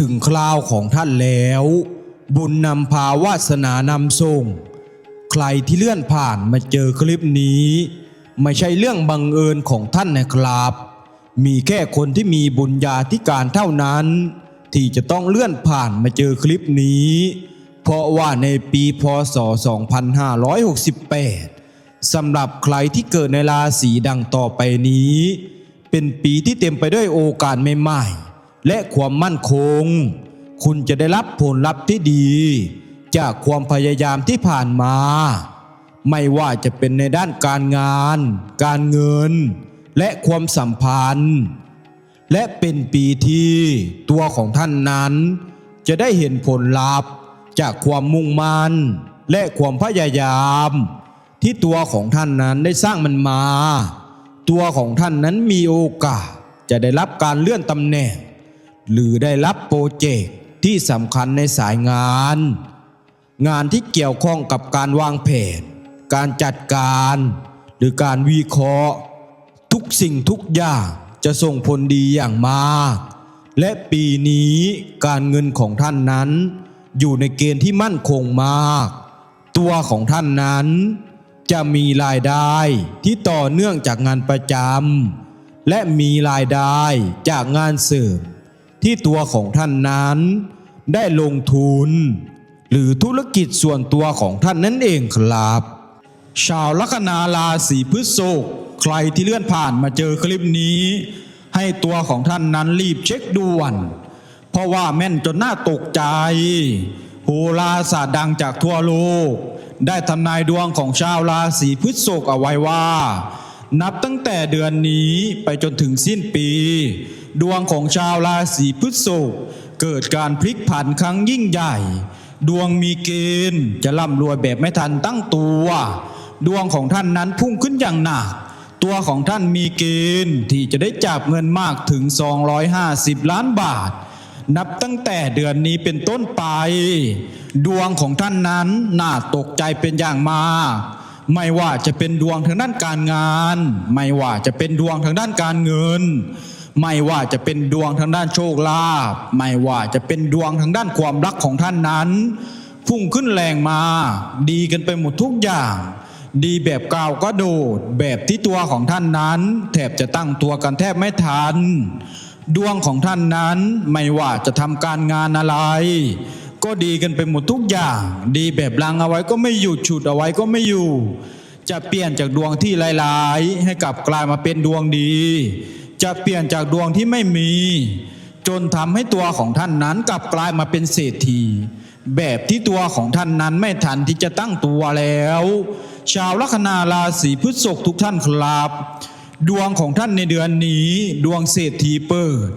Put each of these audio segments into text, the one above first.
ถึงคราวของท่านแล้ว บุญนำพาวาสนานำส่ง ใครที่เลื่อนผ่านมาเจอคลิปนี้ ไม่ใช่เรื่องบังเอิญของท่านนะครับ มีแค่คนที่มีบุญญาธิการเท่านั้น ที่จะต้องเลื่อนผ่านมาเจอคลิปนี้ เพราะว่าในปีพศ 2568สำหรับใครที่เกิดในราศีดังต่อไปนี้ เป็นปีที่เต็มไปด้วยโอกาสใหม่ๆ และความมั่นคง คุณจะได้รับผลลัพธ์ที่ดี จากความพยายามที่ผ่านมา ไม่ว่าจะเป็นในด้านการงาน การเงิน และความสัมพันธ์ และเป็นปีที่ตัวของท่านนั้น จะได้เห็นผลลัพธ์ จากความมุ่งมั่นและความพยายาม ที่ตัวของท่านนั้นได้สร้างมันมา ตัวของท่านนั้นมีโอกาสจะได้รับการเลื่อนตำแหน่ง หรือได้รับโปรเจกต์ที่สำคัญในสายงาน งานที่เกี่ยวข้องกับการวางแผน การจัดการ หรือการวิเคราะห์ ทุกสิ่งทุกอย่างจะส่งผลดีอย่างมาก และปีนี้การเงินของท่านนั้น อยู่ในเกณฑ์ที่มั่นคงมาก ตัวของท่านนั้น จะมีรายได้ที่ต่อเนื่องจากงานประจำและมีรายได้จากงานเสริม ที่ตัวของท่านนั้น ได้ลงทุน หรือธุรกิจส่วนตัวของท่านนั่นเองครับ ชาวลัคนาราศีพฤษภใครที่เลื่อนผ่านมาเจอคลิปนี้ ให้ตัวของท่านนั้นรีบเช็คด่วน เพราะว่าแม่นจนน่าตกใจโหราศาสตร์ดังจากทั่วโลก ได้ทำนายดวงของชาวราศีพฤษภเอาไว้ว่า นับตั้งแต่เดือนนี้ไปจนถึงสิ้นปี ดวงของชาวราศีพฤษภเกิดการพลิกผันครั้งยิ่งใหญ่ ดวงมีเกณฑ์จะร่ำรวยแบบไม่ทันตั้งตัว ดวงของท่านนั้นพุ่งขึ้นอย่างหนัก ตัวของท่านมีเกณฑ์ที่จะได้จับเงินมากถึง 250 ล้านบาท นับตั้งแต่เดือนนี้เป็นต้นไป ดวงของท่านนั้นน่าตกใจเป็นอย่างมากไม่ว่าจะเป็นดวงทางด้านการงาน ไม่ว่าจะเป็นดวงทางด้านการเงิน ไม่ว่าจะเป็นดวงทางด้านโชคลาภไม่ว่าจะเป็นดวงทางด้านความรักของท่านนั้น พุ่งขึ้นแรงมา ดีกันไปหมดทุกอย่าง ดีแบบก้าวก็โดด แบบที่ตัวของท่านนั้น แทบจะตั้งตัวกันแทบไม่ทัน ดวงของท่านนั้นไม่ว่าจะทำการงานอะไร ก็ดีกันไปหมดทุกอย่าง ดีแบบลังเอาไว้ก็ไม่อยู่ฉุดเอาไว้ก็ไม่อยู่จะเปลี่ยนจากดวงที่ลายๆ ให้กลับกลายมาเป็นดวงดี จะเปลี่ยนจากดวงที่ไม่มี จนทำให้ตัวของท่านนั้นกลับกลายมาเป็นเศรษฐี แบบที่ตัวของท่านนั้นไม่ทันที่จะตั้งตัวแล้ว ชาวลัคนาราศีพฤษภทุกท่านครับ ดวงของท่านในเดือนนี้ ดวงเศรษฐีเปิด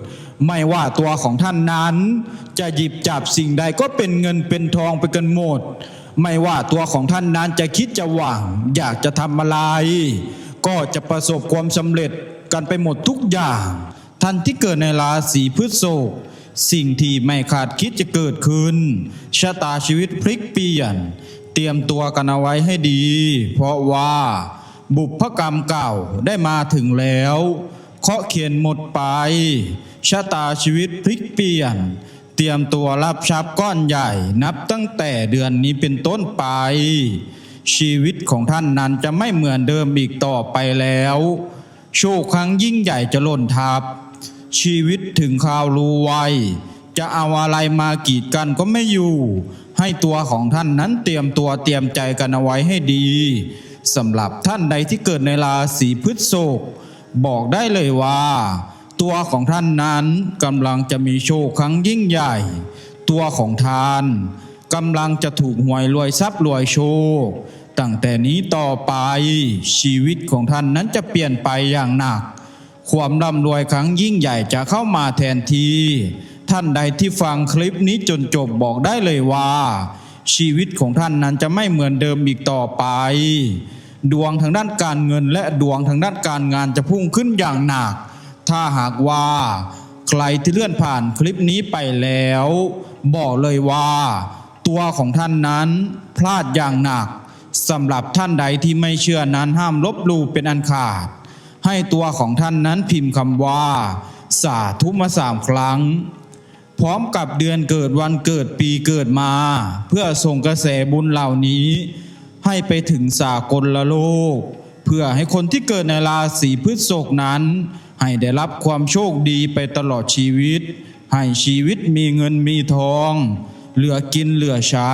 ไม่ว่าตัวของท่านนั้น จะหยิบจับสิ่งใดก็เป็นเงินเป็นทองไปกันหมด ไม่ว่าตัวของท่านนั้นจะคิดจะหวัง อยากจะทำอะไร ก็จะประสบความสำเร็จ กันไปหมดทุกอย่าง ท่านที่เกิดในราศีพฤษภสิ่งที่ไม่คาดคิดจะเกิดขึ้นชะตาชีวิตพลิกเปลี่ยน เตรียมตัวกันเอาไว้ให้ดี เพราะว่า บุพกรรมเก่าได้มาถึงแล้วเคาะเขียนหมดไปชะตาชีวิตพลิกเปลี่ยน เตรียมตัวรับทรัพย์ก้อนใหญ่นับตั้งแต่เดือนนี้เป็นต้นไป ชีวิตของท่านนั้นจะไม่เหมือนเดิมอีกต่อไปแล้ว โชคครั้งยิ่งใหญ่จะล่นทับ ชีวิตถึงข่าวรู้ไวจะเอาอะไรมากีดกันก็ไม่อยู่ ให้ตัวของท่านนั้นเตรียมตัวเตรียมใจกันเอาไว้ให้ดีสำหรับท่านใดที่เกิดในราศีพฤษภบอกได้เลยว่า ตัวของท่านนั้นกำลังจะมีโชคครั้งยิ่งใหญ่ ตัวของท่านกำลังจะถูกหวยรวยทรัพย์รวยโชค ตั้งแต่นี้ต่อไปชีวิตของท่านนั้นจะเปลี่ยนไปอย่างหนัก ความร่ำรวยครั้งยิ่งใหญ่จะเข้ามาแทนที ท่านใดที่ฟังคลิปนี้จนจบบอกได้เลยว่า ชีวิตของท่านนั้นจะไม่เหมือนเดิมอีกต่อไป ดวงทางด้านการเงินและดวงทางด้านการงานจะพุ่งขึ้นอย่างหนัก ถ้าหากว่าใครที่เลื่อนผ่านคลิปนี้ไปแล้ว บอกเลยว่า ตัวของท่านนั้นพลาดอย่างหนัก สำหรับท่านใดที่ไม่เชื่อนั้นห้ามลบลู่เป็นอันขาด ให้ตัวของท่านนั้นพิมพ์คำว่า สาธุมาสามครั้ง พร้อมกับเดือนเกิดวันเกิดปีเกิดมา เพื่อส่งกระแสบุญเหล่านี้ ให้ไปถึงสากลละโลก เพื่อให้คนที่เกิดในราศีพฤษภนั้น ให้ได้รับความโชคดีไปตลอดชีวิต ให้ชีวิตมีเงินมีทอง เหลือกินเหลือใช้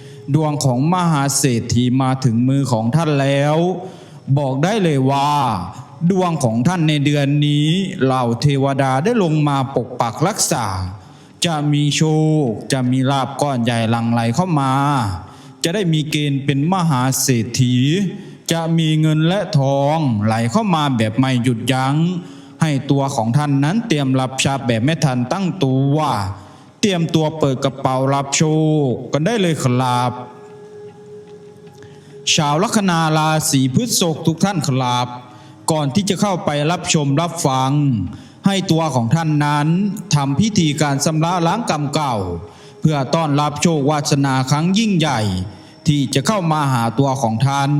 ดวงของมหาเศรษฐีมาถึงมือของท่านแล้ว บอกได้เลยว่า ดวงของท่านในเดือนนี้เหล่าเทวดาได้ลงมาปกปักรักษา จะมีโชค จะมีลาบก้อนใหญ่หลั่งไหลเข้ามา จะได้มีเกณฑ์เป็นมหาเศรษฐี จะมีเงินและทองไหลเข้ามาแบบไม่หยุดยัง้งให้ตัวของท่านนั้นเตรียมรับชาแบบไม่ทันตั้งตัว เตรียมตัวเปิดกระเป๋ารับโชคกันได้เลยครับชาวลัคนาราศีพฤษภทุกท่านครับ ก่อนที่จะเข้าไปรับชมรับฟัง ให้ตัวของท่านนั้นทำพิธีการชำระล้างกรรมเก่า เพื่อต้อนรับโชควาสนาครั้งยิ่งใหญ่ ที่จะเข้ามาหาตัวของท่าน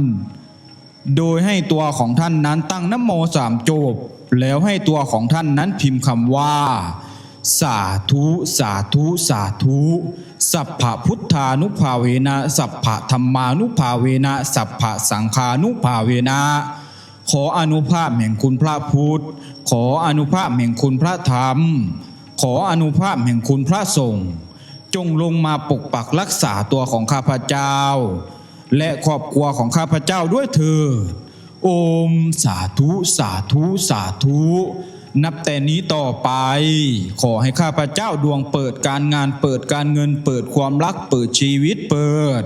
โดยให้ตัวของท่านนั้นตั้งนโมสามจบ แล้วให้ตัวของท่านนั้นพิมพ์คำว่า สาธุสาธุสาธุสัพพะพุทธานุภาเวนะสัพพะธรรมานุภาเวนะสัพพะสังฆานุภาเวนะขออนุภาพแห่งคุณพระพุทธ ขออนุภาพแห่งคุณพระธรรม ขออนุภาพแห่งคุณพระสงฆ์จงลงมาปกปักรักษาตัวของข้าพเจ้า และครอบครัวของข้าพเจ้าด้วยเถิดโอมสาธุสาธุสาธุ นับแต่นี้ต่อไป ขอให้ข้าพเจ้าดวงเปิดการงานเปิดการเงินเปิดความรักเปิดชีวิตเปิด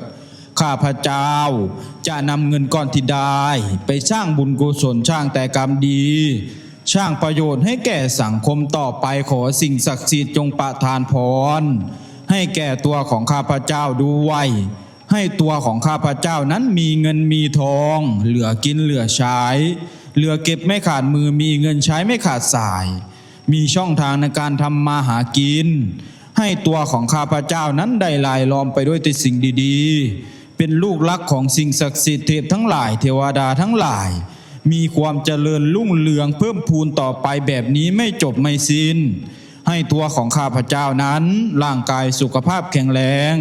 ข้าพเจ้า จะนำเงินก้อนที่ได้ ไปสร้างบุญกุศลช่างแต่กรรมดี ช่างประโยชน์ให้แก่สังคมต่อไปขอสิ่งศักดิ์สิทธิ์จงประทานพร ให้แก่ตัวของข้าพเจ้าด้วย ให้ตัวของข้าพเจ้านั้นมีเงินมีทอง เหลือกินเหลือใช้ เหลือเก็บไม่ขาดมือมีเงินใช้ไม่ขาดสาย มีช่องทางในการทำมาหากิน ให้ตัวของข้าพเจ้านั้นได้ลายล้อมไปด้วยแต่สิ่งดีๆ เป็นลูกรักของสิ่งศักดิ์สิทธิ์เทพทั้งหลายเทวดาทั้งหลาย มีความเจริญรุ่งเรืองเพิ่มพูนต่อไปแบบนี้ไม่จบไม่สิ้น ให้ตัวของข้าพเจ้านั้น ร่างกายสุขภาพแข็งแรง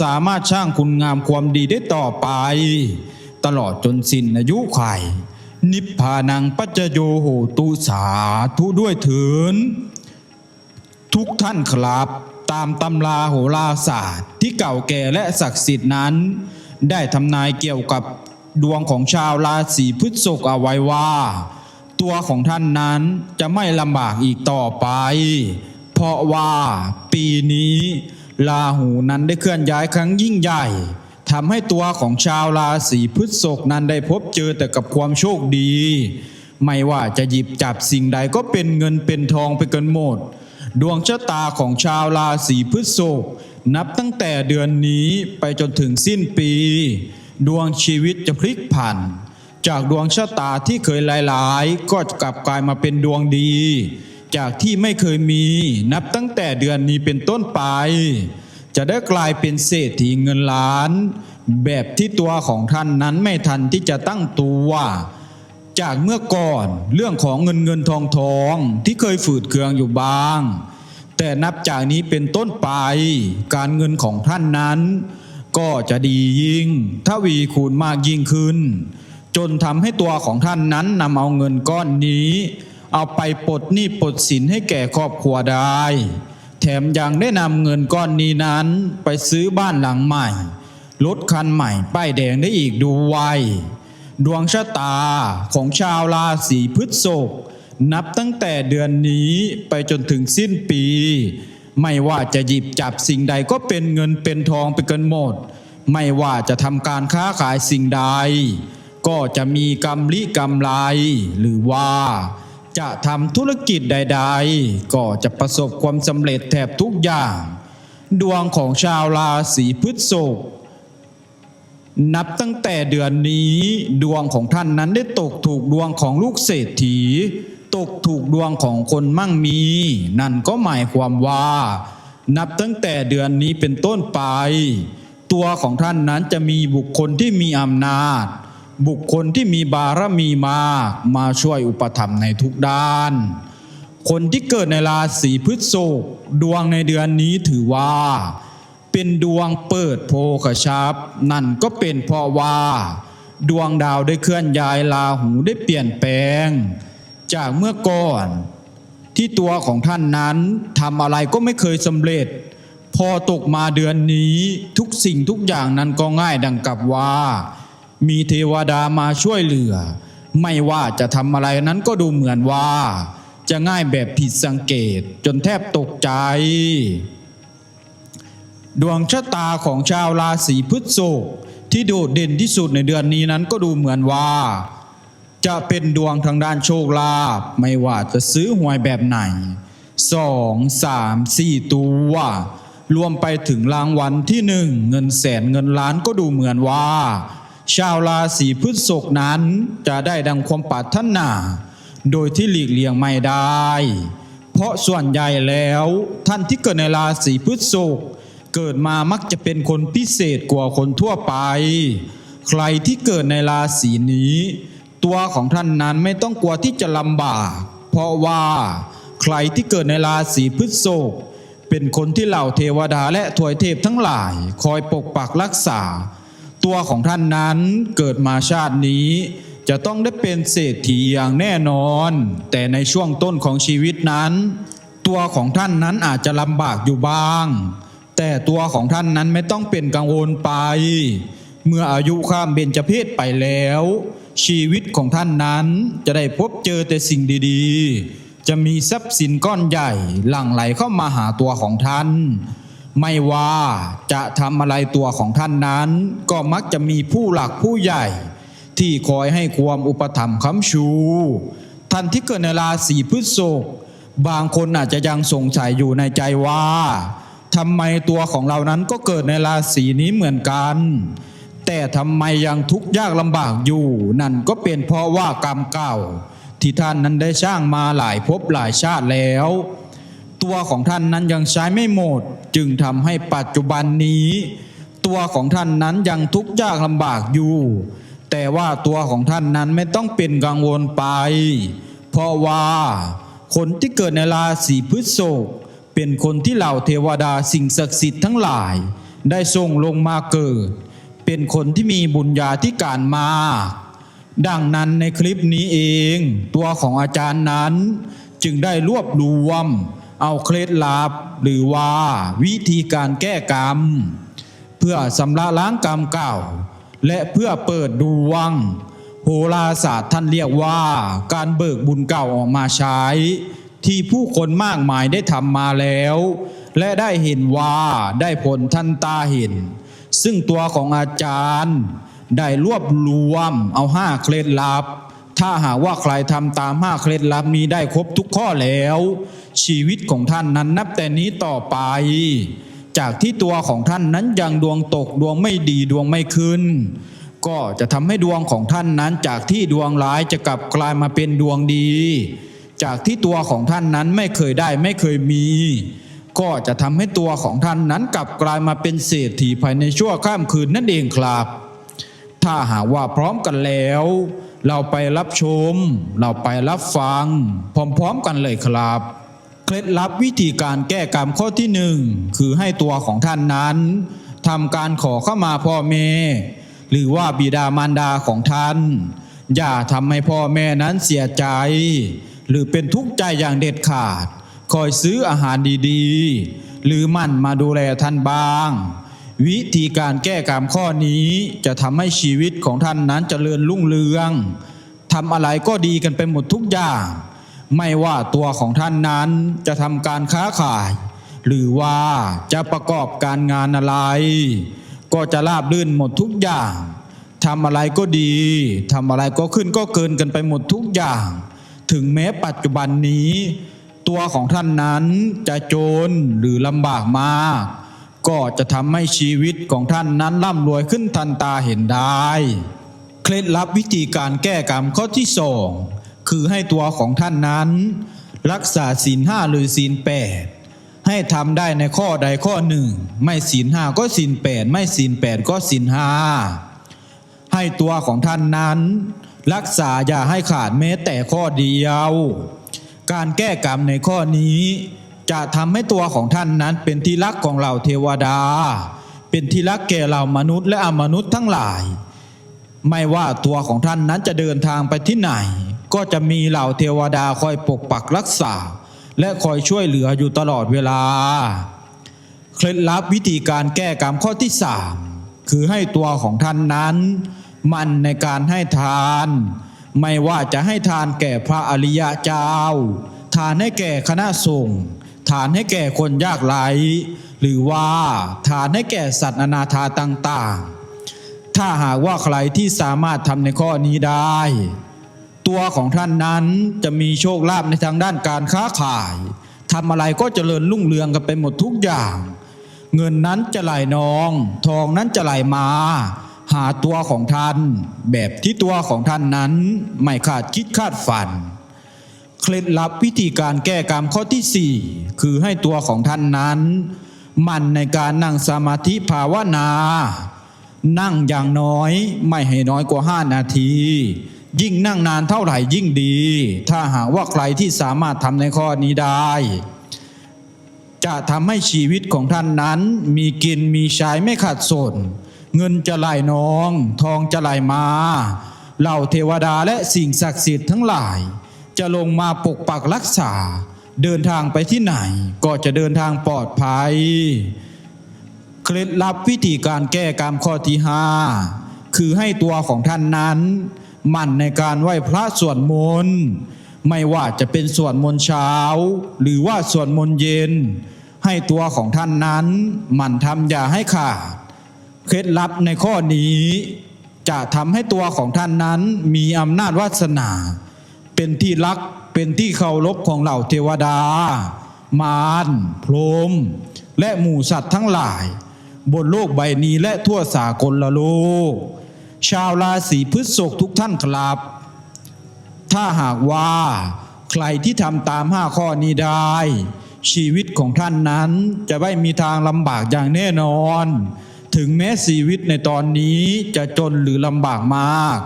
สามารถสร้างคุณงามความดีได้ต่อไป ตลอดจนสิ้นอายุไข นิพพานังปัจจโยโหตุสาธุด้วยเถินทุกท่านครับตามตำราโหราศาสตร์ที่เก่าแก่และศักดิ์สิทธิ์นั้น ได้ทำนายเกี่ยวกับดวงของชาวราศีพฤษภเอาไว้ว่า ตัวของท่านนั้นจะไม่ลำบากอีกต่อไป เพราะว่าปีนี้ลาหูนั้นได้เคลื่อนย้ายครั้งยิ่งใหญ่ ทำให้ตัวของชาวราศีพฤษภนั้นได้พบเจอแต่กับความโชคดี ไม่ว่าจะหยิบจับสิ่งใดก็เป็นเงินเป็นทองไปกันหมด ดวงชะตาของชาวราศีพฤษภนับตั้งแต่เดือนนี้ไปจนถึงสิ้นปี ดวงชีวิตจะพลิกผัน จากดวงชะตาที่เคยหลายๆ ก็จะกลับกลายมาเป็นดวงดี จากที่ไม่เคยมีนับตั้งแต่เดือนนี้เป็นต้นไป จะได้กลายเป็นเศรษฐีเงินล้าน แบบที่ตัวของท่านนั้นไม่ทันที่จะตั้งตัวจากเมื่อก่อนเรื่องของเงินเงินทองทองที่เคยฝืดเคืองอยู่บ้าง แต่นับจากนี้เป็นต้นไป การเงินของท่านนั้น ก็จะดียิ่งทวีคูณมากยิ่งขึ้น จนทำให้ตัวของท่านนั้นนำเอาเงินก้อนนี้ เอาไปปลดหนี้ปลดสินให้แก่ครอบครัวได้ แถมยังได้นำเงินก้อนนี้นั้นไปซื้อบ้านหลังใหม่ รถคันใหม่ป้ายแดงได้อีกด้วยดวงชะตาของชาวราศีพฤษภนับตั้งแต่เดือนนี้ไปจนถึงสิ้นปี ไม่ว่าจะหยิบจับสิ่งใดก็เป็นเงินเป็นทองไปกันหมด ไม่ว่าจะทำการค้าขายสิ่งใด ก็จะมีกำลิกำไรหรือว่า จะทำธุรกิจใดๆ ก็จะประสบความสำเร็จแทบทุกอย่าง ดวงของชาวราศีพฤษภนับตั้งแต่เดือนนี้ดวงของท่านนั้นได้ตกถูกดวงของลูกเศรษฐี ตกถูกดวงของคนมั่งมี นั่นก็หมายความว่า นับตั้งแต่เดือนนี้เป็นต้นไป ตัวของท่านนั้นจะมีบุคคลที่มีอำนาจ บุคคลที่มีบารมีมามาช่วยอุปถัมภ์ในทุกด้าน คนที่เกิดในราศีพฤษภดวงในเดือนนี้ถือว่า เป็นดวงเปิดโพกชับนั่นก็เป็นเพราะว่า ดวงดาวได้เคลื่อนย้ายลาหูได้เปลี่ยนแปลง จากเมื่อก่อน ที่ตัวของท่านนั้นทำอะไรก็ไม่เคยสำเร็จ พอตกมาเดือนนี้ทุกสิ่งทุกอย่างนั้นก็ง่ายดังกับว่า มีเทวดามาช่วยเหลือ ไม่ว่าจะทำอะไรนั้นก็ดูเหมือนว่า จะง่ายแบบผิดสังเกตจนแทบตกใจ ดวงชะตาของชาวราศีพฤษภที่โดดเด่นที่สุดในเดือนนี้นั้นก็ดูเหมือนว่า จะเป็นดวงทางด้านโชคลาภไม่ว่าจะซื้อหวยแบบไหนสองสามสี่ตัวรวมไปถึงรางวัลที่หนึ่งเงินแสนเงินล้านก็ดูเหมือนว่า ชาวราศีพฤษภนั้นจะได้ดังความปรารถนา โดยที่หลีกเลี่ยงไม่ได้ เพราะส่วนใหญ่แล้วท่านที่เกิดในราศีพฤษภเกิดมามักจะเป็นคนพิเศษกว่าคนทั่วไป ใครที่เกิดในราศีนี้ ตัวของท่านนั้นไม่ต้องกลัวที่จะลำบาก เพราะว่าใครที่เกิดในราศีพฤษภเป็นคนที่เหล่าเทวดาและถวยเทพทั้งหลาย คอยปกปักรักษา ตัวของท่านนั้นเกิดมาชาตินี้ จะต้องได้เป็นเศรษฐีอย่างแน่นอน แต่ในช่วงต้นของชีวิตนั้น ตัวของท่านนั้นอาจจะลำบากอยู่บ้าง แต่ตัวของท่านนั้นไม่ต้องเป็นกังวลไป เมื่ออายุข้ามเบญจเพศไปแล้ว ชีวิตของท่านนั้นจะได้พบเจอแต่สิ่งดีๆ จะมีทรัพย์สินก้อนใหญ่หลั่งไหลเข้ามาหาตัวของท่าน ไม่ว่าจะทำอะไรตัวของท่านนั้น ก็มักจะมีผู้หลักผู้ใหญ่ ที่คอยให้ความอุปถัมภ์ค้ำชู ท่านที่เกิดในราศีพฤษภบางคนอาจจะยังสงสัยอยู่ในใจว่าทำไมตัวของเรานั้นก็เกิดในราศีนี้เหมือนกัน แต่ทำไมยังทุกข์ยากลำบากอยู่ นั่นก็เป็นเพราะว่ากรรมเก่า ที่ท่านนั้นได้สร้างมาหลายภพหลายชาติแล้ว ตัวของท่านนั้นยังใช้ไม่หมด จึงทำให้ปัจจุบันนี้ ตัวของท่านนั้นยังทุกข์ยากลำบากอยู่ แต่ว่าตัวของท่านนั้นไม่ต้องเป็นกังวลไป เพราะว่าคนที่เกิดในราศีพฤษภเป็นคนที่เหล่าเทวดาสิ่งศักดิ์สิทธิ์ทั้งหลาย ได้ส่งลงมาเกิด เป็นคนที่มีบุญญาธิการมากดังนั้นในคลิปนี้เอง ตัวของอาจารย์นั้น จึงได้รวบรวม เอาเคล็ดลับหรือว่าวิธีการแก้กรรม เพื่อสำระล้างกรรมเก่า และเพื่อเปิดดวง โหราศาสตร์ท่านเรียกว่าการเบิกบุญเก่าออกมาใช้ ที่ผู้คนมากมายได้ทำมาแล้ว และได้เห็นว่าได้ผลทันตาเห็น ซึ่งตัวของอาจารย์ ได้รวบรวมเอาห้าเคล็ดลับ ถ้าหากว่าใครทำตามห้าเคล็ดลับนี้ได้ครบทุกข้อแล้ว ชีวิตของท่านนั้นนับแต่นี้ต่อไป จากที่ตัวของท่านนั้นยังดวงตกดวงไม่ดีดวงไม่ขึ้น ก็จะทำให้ดวงของท่านนั้นจากที่ดวงร้ายจะกลับกลายมาเป็นดวงดี จากที่ตัวของท่านนั้นไม่เคยได้ไม่เคยมี ก็จะทำให้ตัวของท่านนั้นกลับกลายมาเป็นเศรษฐีภายในชั่วข้ามคืนนั่นเองครับ ถ้าหากว่าพร้อมกันแล้ว เราไปรับชม เราไปรับฟัง พร้อมๆกันเลยครับ เคล็ดลับวิธีการแก้กรรมข้อที่หนึ่งคือให้ตัวของท่านนั้นทำการขอเข้ามาพ่อแม่ หรือว่าบิดามารดาของท่าน อย่าทำให้พ่อแม่นั้นเสียใจ หรือเป็นทุกข์ใจอย่างเด็ดขาด คอยซื้ออาหารดีๆ หรือมั่นมาดูแลท่านบ้าง วิธีการแก้กรรมข้อนี้จะทำให้ชีวิตของท่านนั้นเจริญรุ่งเรืองทำอะไรก็ดีกันไปหมดทุกอย่าง ไม่ว่าตัวของท่านนั้นจะทำการค้าขาย หรือว่าจะประกอบการงานอะไร ก็จะราบรื่นหมดทุกอย่างทำอะไรก็ดีทำอะไรก็ขึ้นก็เกินกันไปหมดทุกอย่าง ถึงแม้ปัจจุบันนี้ ตัวของท่านนั้นจะโจรหรือลำบากมาก ก็จะทำให้ชีวิตของท่านนั้นร่ำรวยขึ้นทันตาเห็นได้ เคล็ดลับวิธีการแก้กรรมข้อที่สองคือให้ตัวของท่านนั้น รักษาศีลห้าหรือศีลแปดให้ทำได้ในข้อใดข้อหนึ่ง ไม่ศีลห้าก็ศีลแปดไม่ศีลแปดก็ศีลห้าให้ตัวของท่านนั้น รักษาอย่าให้ขาดแม้แต่ข้อเดียว การแก้กรรมในข้อนี้ จะทำให้ตัวของท่านนั้นเป็นที่รักของเหล่าเทวดา เป็นที่รักแก่เหล่ามนุษย์และอมนุษย์ทั้งหลาย ไม่ว่าตัวของท่านนั้นจะเดินทางไปที่ไหน ก็จะมีเหล่าเทวดาคอยปกปักรักษา และคอยช่วยเหลืออยู่ตลอดเวลา เคล็ดลับวิธีการแก้กรรมข้อที่สามคือให้ตัวของท่านนั้น มันในการให้ทาน ไม่ว่าจะให้ทานแก่พระอริยเจ้า ทานให้แก่คณะสงฆ์ ทานให้แก่คนยากไร้หรือว่าทานให้แก่สัตว์อนาถาต่างๆ ถ้าหากว่าใครที่สามารถทำในข้อนี้ได้ ตัวของท่านนั้นจะมีโชคลาภในทางด้านการค้าขายทำอะไรก็เจริญรุ่งเรืองกันไปหมดทุกอย่าง เงินนั้นจะไหลนอง ทองนั้นจะไหลมา หาตัวของท่าน แบบที่ตัวของท่านนั้นไม่ขาดคิดคาดฝัน เคล็ดลับวิธีการแก้กรรมข้อที่สี่คือให้ตัวของท่านนั้น มันในการนั่งสมาธิภาวนา นั่งอย่างน้อยไม่ให้น้อยกว่า 5 นาที ยิ่งนั่งนานเท่าไหร่ยิ่งดี ถ้าหากว่าใครที่สามารถทำในข้อนี้ได้ จะทำให้ชีวิตของท่านนั้น มีกินมีใช้ไม่ขาดสนเงินจะไหลนอง ทองจะไหลมาเหล่าเทวดาและสิ่งศักดิ์สิทธิ์ทั้งหลาย จะลงมาปกปักรักษา เดินทางไปที่ไหน ก็จะเดินทางปลอดภัย เคล็ดลับวิธีการแก้กรรมข้อที่ห้าคือให้ตัวของท่านนั้นหมั่นในการไหว้พระสวดมนต์ไม่ว่าจะเป็นสวดมนต์เช้า หรือว่าสวดมนต์เย็น ให้ตัวของท่านนั้นหมั่นทำอย่าให้ขาด เคล็ดลับในข้อนี้ จะทำให้ตัวของท่านนั้นมีอำนาจวาสนา เป็นที่รักเป็นที่เคารพของเหล่าเทวดา มารพรหมและหมู่สัตว์ทั้งหลาย บนโลกใบนี้และทั่วสากลละโลก ชาวราศีพฤษภทุกท่านครับ ถ้าหากว่าใครที่ทำตามห้าข้อนี้ได้ ชีวิตของท่านนั้นจะไม่มีทางลำบากอย่างแน่นอน ถึงแม้ชีวิตในตอนนี้จะจนหรือลำบากมาก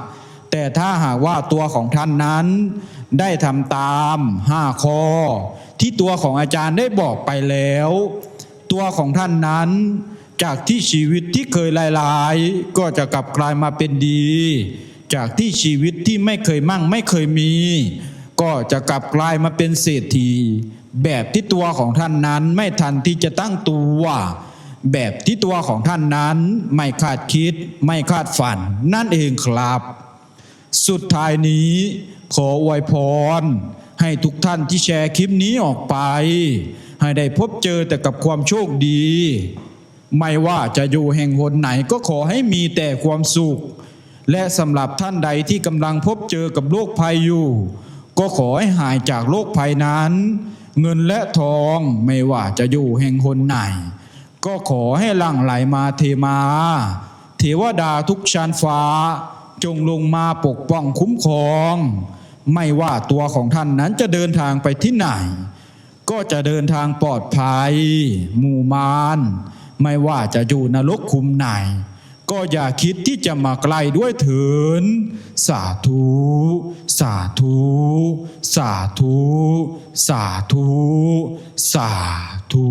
แต่ถ้าหากว่าตัวของท่านนั้นได้ทำตามห้าข้อ ที่ตัวของอาจารย์ได้บอกไปแล้ว ตัวของท่านนั้น จากที่ชีวิตที่เคยลายๆ ก็จะกลับกลายมาเป็นดี จากที่ชีวิตที่ไม่เคยมั่งไม่เคยมี ก็จะกลับกลายมาเป็นเศรษฐี แบบที่ตัวของท่านนั้นไม่ทันที่จะตั้งตัวแบบที่ตัวของท่านนั้นไม่คาดคิดไม่คาดฝัน นั่นเองครับ สุดท้ายนี้ขออวยพร ให้ทุกท่านที่แชร์คลิปนี้ออกไป ให้ได้พบเจอแต่กับความโชคดี ไม่ว่าจะอยู่แห่งหนไหนก็ขอให้มีแต่ความสุข และสำหรับท่านใดที่กำลังพบเจอกับโรคภัยอยู่ ก็ขอให้หายจากโรคภัยนั้น เงินและทองไม่ว่าจะอยู่แห่งหนไหน ก็ขอให้หลั่งไหลมาเทมา เทวดาทุกชั้นฟ้า จงลงมาปกป้องคุ้มครอง ไม่ว่าตัวของท่านนั้นจะเดินทางไปที่ไหน ก็จะเดินทางปลอดภัยหมู่มานไม่ว่าจะอยู่นรกคุมไหน ก็อย่าคิดที่จะมาใกล้ด้วยเถินสาธุ สาธุ สาธุ สาธุ สาธุ